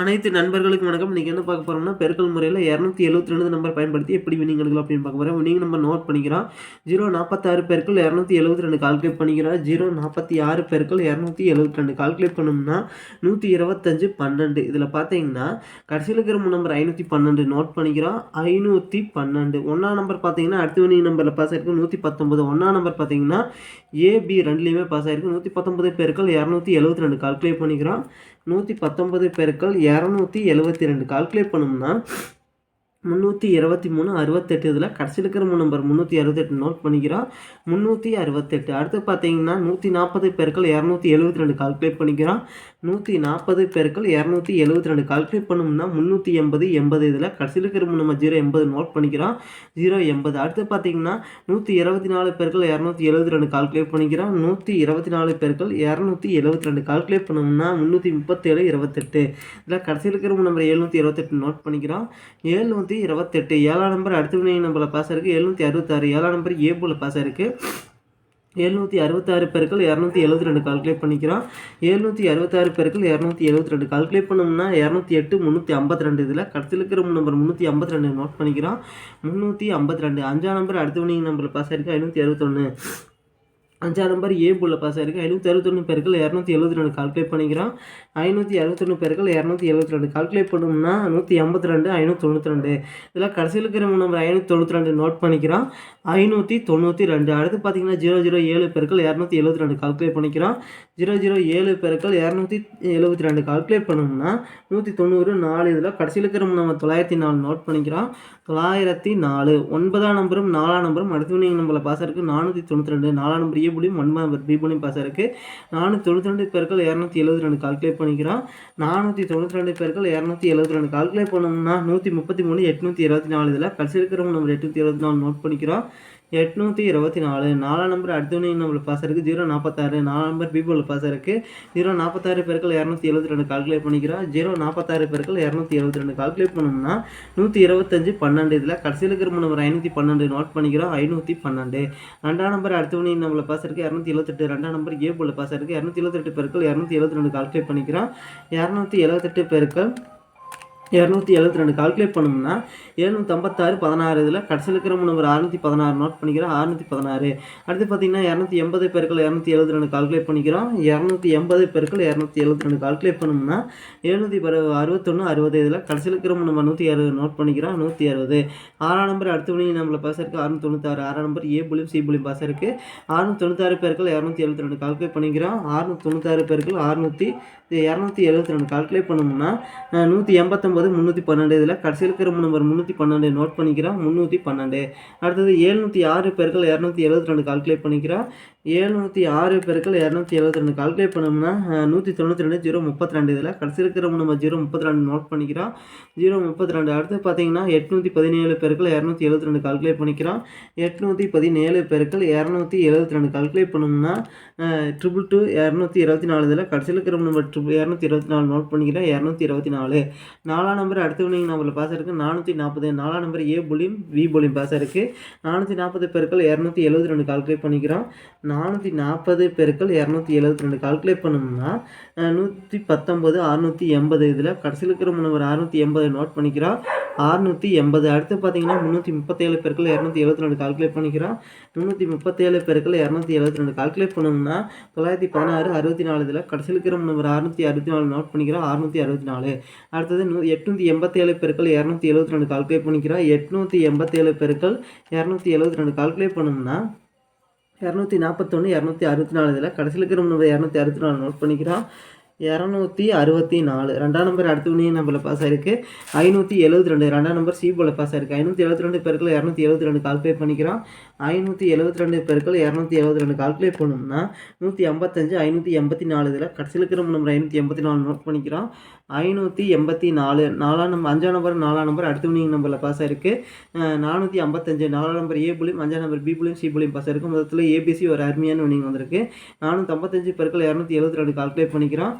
அனைத்து நண்பர்களுக்கும் வணக்கம். இன்றைக்கி என்ன பார்க்க போகிறோம்னா பெருக்கல் முறையில் இரநூத்தி எழுபத்தி ரெண்டு நம்பர் பயன்படுத்தி எப்படி வினிங் எடுக்கலாம் அப்படின்னு பார்க்க போகிறோம் வினிங் நம்பர் நோட் பண்ணிக்கிறோம். ஜீரோ நாற்பத்தாறு பெருக்கள் இரநூத்தி எழுபத்தி ரெண்டு கால்குலேட் பண்ணிக்கிறோம். ஜீரோ நாற்பத்தி ஆறு பெருக்கள் இரநூத்தி எழுபத்தி ரெண்டு கால்குலேட் பண்ணோம்னா நூற்றி இருபத்தஞ்சு பன்னெண்டு. இதில் பார்த்தீங்கன்னா கடைசியில் இருக்கிற நம்பர் ஐநூற்றி பன்னெண்டு நோட் பண்ணிக்கிறோம். ஐநூற்றி பன்னெண்டு. ஒன்றாம் நம்பர் பார்த்தீங்கன்னா அடுத்த வினிங் நம்பரில் பாஸ் ஆயிருக்கு நூற்றி பத்தொம்பது ஒன்றாம் நம்பர் பார்த்தீங்கன்னா ஏபி ரெண்டுலேயுமே பாஸ் ஆயிருக்கு. நூற்றி பத்தொம்பது பெருக்கள் இரநூத்தி எழுபத்தி ரெண்டு கால்குலேட் பண்ணிக்கிறோம். நூற்றி பத்தொன்பது பெருக்கள் இரநூத்தி எழுபத்தி ரெண்டு. கால்குலேட் பண்ணோம்னா முந்நூற்றி இருபத்தி மூணு அறுபத்தெட்டு இதில் கடைசி இருக்கிற மூணு நம்பர் முந்நூற்றி அறுபத்தெட்டு நோட் பண்ணிக்கிறோம். முந்நூற்றி அறுபத்தெட்டு. அடுத்து பார்த்தீங்கன்னா நூற்றி நாற்பது பேருக்கள் இரநூத்தி எழுபத்தி ரெண்டு கால்குலேட் பண்ணிக்கிறோம். நூற்றி நாற்பது பேருக்கள் இரநூத்தி எழுபத்தி ரெண்டு கால்குலேட் பண்ணோம்னா முந்நூற்றி எண்பது எண்பது இதில் கடைசி இருக்கிற மூணு நம்பர் ஜீரோ எண்பது நோட் பண்ணிக்கிறோம். ஜீரோ எண்பது. அடுத்து பார்த்தீங்கன்னா நூற்றி இருபத்தி நாலு பேருக்கள் இரநூத்தி எழுபத்தி ரெண்டு கால்குலேட் பண்ணிக்கிறோம். நூற்றி இருபத்தி நாலு பேருக்கள் இரநூத்தி எழுபத்தி ரெண்டு கால்குலேட் பண்ணோம்னா முந்நூற்றி முப்பத்தேழு இருபத்தெட்டு. இதில் கடைசி இருக்கிற மூணு நம்பர் எழுநூற்றி இருபத்தெட்டு நோட் பண்ணிக்கிறோம். ஏழ்நூற்றி இருபத்தெட்டு ஏழாம் நம்பர் அடுத்த வினை நம்பரில் பாஸ் இருக்குது எழுநூற்றி அறுபத்தாறு ஏழாம் நம்பர் ஏ போல் பாஸ் இருக்குது எழுநூற்றி அறுபத்தாறு பெருக்கள் இரநூத்தி எழுபத்தி ரெண்டு கால்குலேட் பண்ணிக்கிறோம். எழுநூற்றி அறுபத்தாறு பெருக்கள் இரநூத்தி எழுபத்தி ரெண்டு கால்குலேட் பண்ணோம்னா இரநூத்தி எட்டு முந்நூற்றி ஐம்பத்தி ரெண்டு இதில் கடைசியில் இருக்கிற நம்பர் முந்நூற்றி ஐம்பத்தி ரெண்டு நோட் பண்ணிக்கிறோம். முந்நூற்றி ஐம்பத்தி ரெண்டு அஞ்சாம் நம்பர் அடுத்த வினிங் நம்பரில் பாஸ் ஆயிருக்கு. ஐநூற்றி அறுபத்தொன்று அஞ்சாம் நம்பர் ஏ புள்ள பாஸ் ஆயிருக்கு? ஐநூற்றி அறுபத்தொன்று பேருக்கு இரநூத்தி எழுபத்தி ரெண்டு கால்குலேட் பண்ணிக்கிறோம். ஐநூற்றி அறுபத்தொன்று பேருக்கள் இரநூத்தி எழுபத்தி ரெண்டு கால்குலேட் பண்ணோம்னா நூற்றி ஐம்பத்தி ரெண்டு ஐநூற்றி தொண்ணூற்றி ரெண்டு. இதில் கடைசியில் இருக்கிற நம்பர் ஐநூற்றி தொண்ணூற்றி ரெண்டு நோட் பண்ணிக்கிறோம். ஐநூற்றி தொண்ணூற்றி ரெண்டு. அடுத்து பார்த்தீங்கன்னா ஜீரோ ஜீரோ ஏழு பேருக்கள் இரநூத்தி எழுபத்தி ரெண்டு கால்குலேட் பண்ணிக்கிறோம். ஜீரோ ஜீரோ ஏழு பேருக்கள் இரநூத்தி எழுபத்தி ரெண்டு கால்குலேட் பண்ணோம்னா நூற்றி தொண்ணூறு நாலு இதில் கடைசியில் இருக்கிற நம்ம தொள்ளாயிரத்தி நாலு நோட் பண்ணிக்கிறோம். தொள்ளாயிரத்தி நாலு. ஒன்பதாம் நம்பரும் நாலாம் நம்பரும் அடுத்து நீங்கள் நம்பரில் பாஸ் இருக்குது நானூற்றி தொண்ணூற்றி ரெண்டு. நாலாம் நம்பர் ஏ புலியும் ஒன்பதாம் நம்பர் பி புலியும் பாஸ் இருக்குது நானூற்றி தொண்ணூற்றி ரெண்டு பேருக்கள் இரநூத்தி எழுபத்தி ரெண்டு கால்குலேட் பண்ணிக்கிறோம். நானூற்றி தொண்ணூற்றி ரெண்டு பேருக்கள் இரநூத்தி எழுபத்தி ரெண்டு கால்குலேட் பண்ணோம்னா நூற்றி முப்பத்தி மூணு எட்நூற்றி இருபத்தி நாலு இதில். கடைசி இருக்கிறவங்க நம்பர் எட்நூற்றி இருபத்தி நாலு நோட் பண்ணிக்கிறோம். எட்நூற்றி இருபத்தி நாலு. நாலாம் நம்பர் அடுத்தவனி நம்மளுக்கு பாஸ் இருக்குது ஜீரோ நாற்பத்தாறு நாலாம் நம்பர் பிபிள் பாஸ் இருக்குது ஜீரோ நாற்பத்தாறு பேருக்கள் இரநூத்தி எழுபத்தி ரெண்டு கால்குலேட் பண்ணிக்கிறோம் ஜீரோ நாற்பத்தாறு பேருக்கள் இரநூத்தி எழுபத்தி ரெண்டு கால்குலேட் பண்ணோம்னா நூற்றி இருபத்தஞ்சு பன்னெண்டு. இதில் கடைசியில் இருக்கிற நம்பர் ஐநூற்றி பன்னெண்டு நோட் பண்ணிக்கிறோம். ஐநூற்றி பன்னெண்டு. ரெண்டாம் நம்பர் அடுத்தவனி நம்மள பாஸ் இருக்குது இரநூத்தி எழுபத்தெட்டு ரெண்டாம் நம்பர் ஏ போல் பாஸ் இருக்குது இரநூத்தி எழுபத்தெட்டு பேருக்கள் இரநூத்தி எழுபத்தி ரெண்டு கால்குலேட் பண்ணிக்கிறோம் இரநூத்தி எழுபத்தெட்டு பேருக்கள் இரநூத்தி எழுபத்தி ரெண்டு. கால்குலேட் பண்ணோம்னா எழுநூற்றி ஐம்பத்தாறு பதினாறு இதில் கடைசியில் இருக்கிற நம்பர் அறுநூற்றி பதினாறு நோட் பண்ணிக்கிறோம். அறுநூற்றி பதினாறு. அடுத்து பார்த்தீங்கன்னா இரநூத்தி எண்பது பேருக்கள் இரநூத்தி எழுபத்தி ரெண்டு கால்குலேட் பண்ணிக்கிறோம். இரநூத்தி எண்பது பேருக்கள் இரநூத்தி எழுபத்தி ரெண்டு கால்குலேட் பண்ணோம்னா எழுநூற்றி பரு அறுபத்தொன்று அறுபது இதில் கடைசியில் இருக்கிற நம்பர் நூற்றி அறுபது நோட் பண்ணிக்கிறோம். நூற்றி அறுபது. ஆறாம் நம்பர் அடுத்த மணி நம்மளை பாஸ் இருக்குது அறுநூத்தி தொண்ணூத்தாறு. ஆறாம் நம்பர் ஏ புலியும் சி புலியும் பாஸ் இருக்குது அறுநூற்றி தொண்ணூத்தாறு பேருக்கள் இரநூத்தி எழுபத்தி ரெண்டு கால்குலேட் பண்ணிக்கிறோம். அறுநூற்றி தொண்ணூத்தாறு பேருக்கள் அறுநூற்றி இரநூத்தி எழுபத்தி ரெண்டு கால்குலேட் பண்ணோம்னா நூற்றி எண்பத்தொம்பது முந்நூற்றி பன்னெண்டு. இதில் கடைசியில் இருக்கிற நம்பர் முந்நூற்றி பன்னெண்டு நோட் பண்ணிக்கிறோம் முந்நூற்றி பன்னெண்டு. அடுத்தது எழுநூற்றி ஆறு பேருக்கள் இரநூத்தி எழுபத்தி ரெண்டு கால்குலேட் பண்ணிக்கிறோம் எழுநூற்றி ஆறு பேருக்கள் இரநூத்தி எழுபத்தி ரெண்டு கால்குலேட் பண்ணோம்னா நூற்றி தொண்ணூற்றி ரெண்டு ஜீரோ முப்பத்தி ரெண்டு. இதில் கடைசி இருக்கிற நம்ம ஜீரோ முப்பத்தி ரெண்டு நோட் பண்ணிக்கிறோம் ஜீரோ முப்பத்தி ரெண்டு. அடுத்து பார்த்தீங்கன்னா எட்நூற்றி பதினேழு பேருக்கள் இரநூத்தி எழுபத்தி ரெண்டு கால்குலேட் பண்ணிக்கிறோம் எட்நூற்றி பதினேழு பேருக்கள் இரநூத்தி எழுபத்தி ரெண்டு கால்குலேட் பண்ணோம்னா ட்ரிபிள் டூ இரநூத்தி இருபத்தி நாலு. இதில் கடைசியில் இருக்கிற நம்பர் ட்ரிபிள் இரநூத்தி இருபத்தி நாலு நோட் பண்ணிக்கிறேன் இரநூத்தி இருபத்தி நாலு. நாலாம் நம்பர் அடுத்த வினிங் நம்பரில் பாஸ் இருக்குது நானூற்றி நாற்பது நாலாம் நம்பர் ஏ புலியும் வி புலியும் பாஸ் இருக்குது நானூற்றி நாற்பது பெருக்கள் இரநூத்தி எழுபத்தி ரெண்டு கால்குலேட் பண்ணிக்கிறோம். நானூற்றி நாற்பது பெருக்கள் இரநூத்தி எழுபத்தி ரெண்டு கால்குலேட் பண்ணோம்னா நூற்றி பத்தொம்பது அறுநூற்றி எண்பது இதில் கடைசியில் இருக்கிற நம்பர் அறுநூற்றி எண்பது நோட் பண்ணிக்கிறோம். அறுநூற்றி எண்பது அடுத்து பார்த்தீங்கன்னா முந்நூற்றி முப்பத்தேழு பெருக்கள் இரநூத்தி எழுபத்தி ரெண்டு கால்குலேட் பண்ணிக்கிறோம். முந்நூற்றி முப்பத்தேழு பெருக்கள் இரநூத்தி எழுபத்தி ரெண்டு கால்குலேட் பண்ணோம்னா தொள்ளாயிரத்தி பதினாறு அறுபத்தி நாலு இதில் கடைசியில் இருக்கிற நம்பர் அறுநூற்றி அறுபத்தி நாலு நோட் பண்ணிக்கிறோம் அறுநூற்றி அறுபத்தி நாலு. அடுத்தது நூ எட்நூற்றி எண்பத்தேழு பெருக்கள் இரநூத்தி எழுபத்தி ரெண்டு கால்குலேட் பண்ணிக்கிறோம் எட்நூற்றி எண்பத்தேழு பெருக்கள் இரநூத்தி எழுபத்தி ரெண்டு கால்குலேட் பண்ணோம்னா இரநூத்தி நாற்பத்தொன்று இரநூத்தி அறுபத்தி நாலு இதில் கடைசியில் இருக்கிற நம்ம இரநூத்தி அறுபத்தி நாலு நோட் பண்ணிக்கிறோம் இரநூத்தி அறுபத்தி நாலு. ரெண்டாம் நம்பர் அடுத்த உனியும் நம்பரில் பாஸ் ஆயிருக்கு? ஐநூற்றி எழுபத்தி ரெண்டு. ரெண்டாம் நம்பர் சி போல பாஸ் ஆயிருக்கு. ஐநூற்றி எழுபத்தி ரெண்டு பேருக்கள் இரநூத்தி எழுபத்தி ரெண்டு கால்குலேட் பண்ணிக்கிறோம். ஐநூற்றி எழுபத்தி ரெண்டு பேருக்கள் இரநூத்தி எழுபத்தி ரெண்டு கால்குலேட் பண்ணோம்னா நூற்றி ஐம்பத்தஞ்சு ஐநூற்றி எண்பத்தி நாலு இதில் கடைசியில் இருக்கிற நம்பர் ஐநூற்றி எண்பத்தி நாலு நோட் பண்ணிக்கிறோம். ஐநூற்றி எண்பத்தி நாலு. நாலாம் நம்பர் அஞ்சாம் நம்பர் நாலாம் நம்பர் அடுத்த வினிங் நம்பரில் பாஸ் ஆயிருக்கு? நானூற்றி ஐம்பத்தஞ்சு. நாலாம் நம்பர் ஏ புலியும் அஞ்சாம் நம்பர் பி புலியும் சி புலியும் பாஸ் ஆயிருக்கு. மொத்தத்தில் ஏபிசி ஒரு அருமையான வினிங் வந்திருக்கு. நானூற்றி ஐம்பத்தஞ்சு பேருக்கள் இரநூத்தி எழுபத்தி ரெண்டு கால்குலேட் பண்ணிக்கிறோம்.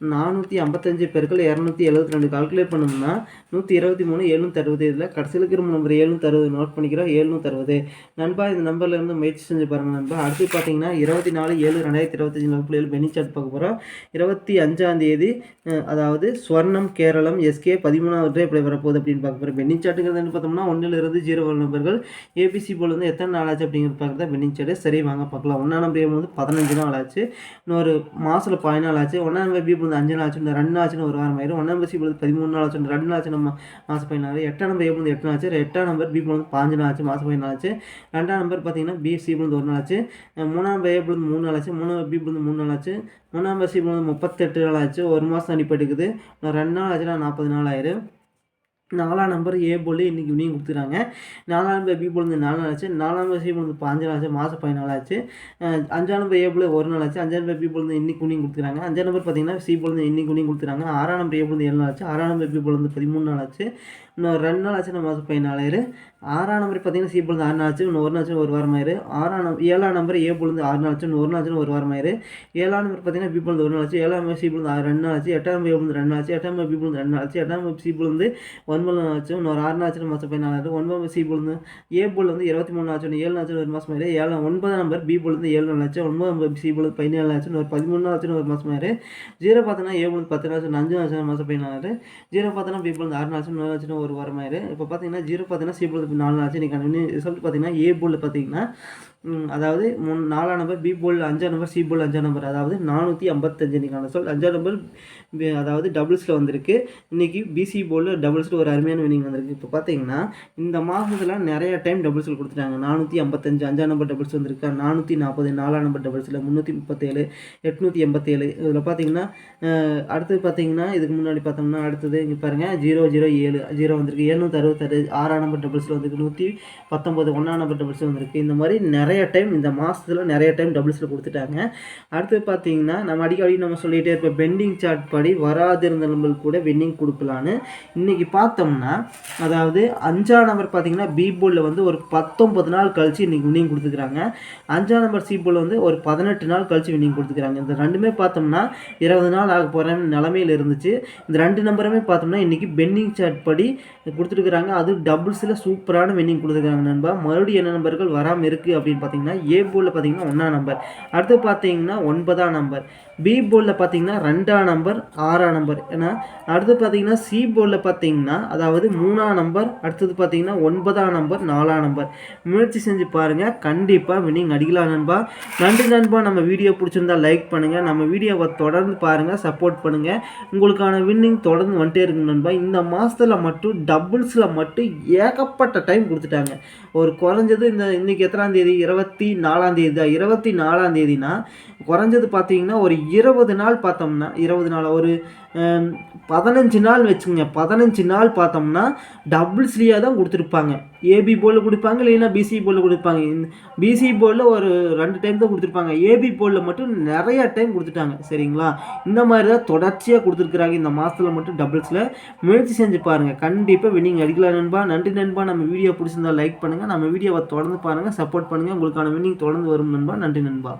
நானூற்றி ஐம்பத்தஞ்சு பெருக்கள் இரநூத்தி எழுபத்தி ரெண்டு கால்குலேட் பண்ணோம்னா நூற்றி இருபத்தி மூணு எழுநூற்றி அறுபது இதில் கடைசியில் இருக்கிற நம்பர் எழுநூற்றி அறுபது நோட் பண்ணிக்கிறோம் எழுநூற்றி அறுபது. நண்பா இந்த நம்பர்லேருந்து முயற்சி செஞ்சு பாருங்கள் நண்பா. அடுத்து பார்த்தீங்கன்னா இருபத்தி நாலு ஏழு ரெண்டாயிரத்தி இருபத்தஞ்சி வகுப்பு ஏழு பெனி சார்ட் பார்க்க போகிறோம் இருபத்தி அஞ்சாம் தேதி அதாவது ஸ்வர்ணம் கேரளம் எஸ்கே பதிமூணாவது எப்படி வரப்போகுது அப்படின்னு பார்க்க போகிறோம் பென்னி சார்ட்டுங்கிறது வந்து பார்த்தோம்னா ஒன்றிலிருந்து ஜீரோ நம்பர்கள் ஏபிசி போல் வந்து எத்தனை நாள் ஆச்சு அப்படிங்கிறது பார்க்குறது பென்னி சார்ட்டு சரி வாங்க பார்க்கலாம். ஒன்றாம் நம்பர் வந்து பதினஞ்சு நாள் ஆச்சு. இன்னொரு மாதத்தில் பதினாலு ஆச்சு. ஒன்றாம் நம்பர் பி வந்து அஞ்சு நாள் ஆச்சு ரெண்டு நாள் ஆச்சுன்னு ஒரு வாரம் ஆயிரும். ஒன்றாம் பசி சி வந்து பதிமூணு நாள் ஆச்சு ரெண்டு நாள் நம்ம மாதம் பதினாலு எட்டாம் நம்பர் ஏ வந்து எட்டு நாள் ஆச்சு. எட்டாம் நம்பர் பி வந்து பாஞ்சு நாள் ஆச்சு மாதம் பதினாலு ஆச்சு. ரெண்டாம் நம்பர் பார்த்தீங்கன்னா பி சி வந்து ஒரு நாள் ஆச்சு. மூணாம் நம்பர் ஏ வந்து மூணு நாள் ஆச்சு. மூணாம் பி வந்து மூணு நாள் ஆச்சு. மூணாம் பசி வந்து முப்பத்தெட்டு நாள் ஆச்சு. ஒரு மாதம் அடிப்பட்டுக்குது இன்னும் ரெண்டு நாள் ஆச்சுன்னா நாற்பது நாள் ஆயிரும். நாலாம் நம்பர் ஏ போல் இன்றைக்கி இவனையும் கொடுத்துறாங்க நாலாம் நம்பர் பி போல் வந்து நாலு நாள் ஆச்சு நாலாம் நம்பர் சி போல் பாஞ்சு நாள் ஆச்சு மாதம் பதினாலு ஆச்சு அஞ்சாம் நம்பர் ஏ போல் ஒரு நாள் ஆச்சு அஞ்சாம் நம்பர் பி போல் இன்னைக்கு குனியும் கொடுத்துறாங்க அஞ்சாம் நம்பர் பார்த்தீங்கன்னா சி போல் வந்து இன்னைக்கு குனியும் கொடுத்துறாங்க ஆறாம் நம்பர் ஏ போல் ஏழு நாள் ஆச்சு ஆறாம் நம்பர் பி போல் பதிமூணு நாள் ஆச்சு இன்னும் ரெண்டு நாள் ஆச்சு நம்ம மாதம் பதினாலாயிரம் ஆறாம் நம்பர் பார்த்தீங்கன்னா சி போல் வந்து ஆறு நாள் ஆச்சு இன்னும் ஒரு நாள் ஆச்சு ஒரு வாரம் ஆயிரு ஆறாம் நம்பர் ஏழாம் நம்பர் ஏ போல் ஆறு நாள் ஆச்சு இன்னும் ஒரு நாள் ஒரு வாரம் ஆயிரு ஏழாம் நம்பர் பார்த்தீங்கன்னா பி போல் வந்து ஒரு நாள் ஆச்சு ஏழாம் நம்பர் சி போல் ஆறு ரெண்டு நாள் ஆச்சு எட்டாம் நம்பர் ஏ போல் ரெண்டு நாள் ஆச்சு எட்டாம் நம்பர் பி போல் ரெண்டு நாள் ஆச்சு எட்டாம் நம்பர் சி போல் ஒன்பது நாள் ஆச்சு இன்னொரு ஆறு நாள் ஆச்சு மாதம் பதினாலாயிரம் ஒன்பது சி போல் வந்து ஏ போல் வந்து இருபத்தி மூணு ஆச்சு ஒன்று ஏழு நாச்சு ஒரு மாதம் ஆயிரு ஏழு ஒன்பதாம் நம்பர் பி போல் வந்து ஏழு நாள் ஆச்சு ஒன்பது நம்பர் சி போல் பதினேழு நாள் ஆச்சு ஒரு பதிமூணு நாள் ஆச்சு ஒரு மாதம் ஆயிரு ஜீரோ பார்த்தோன்னா ஏ போல் பத்து நாள் ஆச்சு அஞ்சு நாள் ஆச்சு மாதம் பதினாலாயிரம் ஜீரோ பார்த்தோன்னா பி போல் ஆறு நாள் ஆச்சு நாலு ஆச்சு ஒரு வாரம் ஆயிரு இப்போ பார்த்தீங்கன்னா ஜீரோ பார்த்தீங்கன்னா சி போல் நாலு நாள் ஆச்சு ரிசல்ட் பார்த்தீங்கன்னா ஏ போல் பார்த்தீங்கன்னா அதாவது மூணு நாலாம் நம்பர் பி போல் அஞ்சாம் நம்பர் சி போல் அஞ்சாம் நம்பர் அதாவது நானூற்றி ஐம்பத்தஞ்சு இன்னைக்கான சொல் அஞ்சாம் நம்பர் அதாவது டபுள்ஸில் வந்திருக்கு இன்றைக்கி பிசி போல் டபுள்ஸில் ஒரு அருமையான வினிங் வந்திருக்கு. இப்போ பார்த்தீங்கன்னா இந்த மாதத்தில் நிறைய டைம் டபுள்ஸில் கொடுத்துட்டாங்க. நானூற்றி ஐம்பத்தஞ்சு அஞ்சாம் நம்பர் டபுள்ஸ் வந்திருக்கா. நானூற்றி நாற்பது நாலாம் நம்பர் டபுள்ஸில் முந்நூற்றி முப்பத்தேழு எட்நூற்றி எண்பத்தேழு. இதில் பார்த்தீங்கன்னா அடுத்தது பார்த்தீங்கன்னா இதுக்கு முன்னாடி பார்த்தோம்னா அடுத்தது இங்கே பாருங்கள் ஜீரோ ஜீரோ ஏழு ஜீரோ வந்திருக்கு. எழுநூற்றி அறுபத்தாறு ஆறாம் நம்பர் டபுள்ஸில் வந்திருக்கு. நூற்றி பத்தொம்பது ஒன்றாம் நம்பர் டபுள்ஸில் வந்திருக்கு. இந்த மாதிரி நிறைய டைம் இந்த மாதத்தில் நிறைய டைம் டபுள்ஸில் கொடுத்துட்டாங்க. அடுத்து பார்த்தீங்கன்னா நம்ம அடிக்கடி நம்ம சொல்லிகிட்டே இருப்போம் பெண்டிங் சார்ட் படி வராதிருந்த நம்பர் கூட வின்னிங் கொடுக்கலான்னு இன்றைக்கி பார்த்து பார்த்தோம்னா அதாவது அஞ்சாம் நம்பர் பார்த்தீங்கன்னா பி போலில் வந்து ஒரு பத்தொம்பது நாள் கழிச்சு இன்றைக்கி வின்னிங் கொடுத்துக்கிறாங்க. அஞ்சாம் நம்பர் சி போர்டில் வந்து ஒரு பதினெட்டு நாள் கழிச்சு வின்னிங் கொடுத்துக்கிறாங்க. இந்த ரெண்டுமே பார்த்தோம்னா இருபது நாள் ஆக போகிற நிலமையில் இருந்துச்சு. இந்த ரெண்டு நம்பருமே பார்த்தோம்னா இன்றைக்கி பெண்டிங் சார்ட் படி கொடுத்துருக்குறாங்க அது டபுள்ஸில் சூப்பரான வின்னிங் கொடுத்துருக்காங்க நண்பா. மறுபடியும் என்ன நம்பர்கள் வராமல் இருக்குது அப்படின்னு பார்த்தீங்கன்னா ஏ போலில் பார்த்தீங்கன்னா ஒன்றாம் நம்பர். அடுத்து பார்த்தீங்கன்னா ஒன்பதாம் நம்பர். பி போர்டில் பார்த்தீங்கன்னா ரெண்டாம் நம்பர் ஆறாம் நம்பர். ஏன்னா அடுத்து பார்த்தீங்கன்னா சி போர்டில் பார்த்தீங்கன்னா அதாவது மூணாம் நம்பர் அடுத்தது பார்த்தீங்கன்னா ஒன்பதாம் நம்பர் நாலாம் நம்பர் முயற்சி செஞ்சு பாருங்கள் கண்டிப்பாக வின்னிங் அடிக்கலாம் நண்பா. நன்றி நண்பா. நம்ம வீடியோ பிடிச்சிருந்தா லைக் பண்ணுங்கள் நம்ம வீடியோவை தொடர்ந்து பாருங்கள் சப்போர்ட் பண்ணுங்கள் உங்களுக்கான வின்னிங் தொடர்ந்து வந்துட்டே இருக்கு நண்பா. இந்த மாதத்தில் மட்டும் டபுள்ஸில் மட்டும் ஏகப்பட்ட டைம் கொடுத்துட்டாங்க. ஒரு குறைஞ்சது இந்த இன்றைக்கி எத்தனாம் தேதி? இருபத்தி நாலாம் தேதி தான். இருபத்தி நாலாம் தேதினா குறைஞ்சது பார்த்தீங்கன்னா ஒரு இருபது நாள் பார்த்தோம்னா இருபது நாள் ஒரு பதினஞ்சு நாள் வச்சுங்க பதினஞ்சு நாள் பார்த்தோம்னா டபுள்ஸ்லேயே தான் கொடுத்துருப்பாங்க. ஏபி போலில் கொடுப்பாங்க இல்லைன்னா பிசி போலில் கொடுப்பாங்க. பிசி போலில் ஒரு ரெண்டு டைம் தான் கொடுத்துருப்பாங்க. ஏபி போலில் மட்டும் நிறையா டைம் கொடுத்துட்டாங்க. சரிங்களா? இந்த மாதிரி தான் தொடர்ச்சியாக கொடுத்துருக்குறாங்க இந்த மாதத்தில் மட்டும் டபுள்ஸில் முயற்சி செஞ்சு பாருங்கள் கண்டிப்பாக வினிங் அடிக்கலாம் நண்பா. நன்றி நண்பா. நம்ம வீடியோ பிடிச்சிருந்தா லைக் பண்ணுங்கள் நம்ம வீடியோவை தொடர்ந்து பாருங்கள் சப்போர்ட் பண்ணுங்கள் உங்களுக்கான வினிங் தொடர்ந்து வரும் நண்பா. நன்றி நண்பா.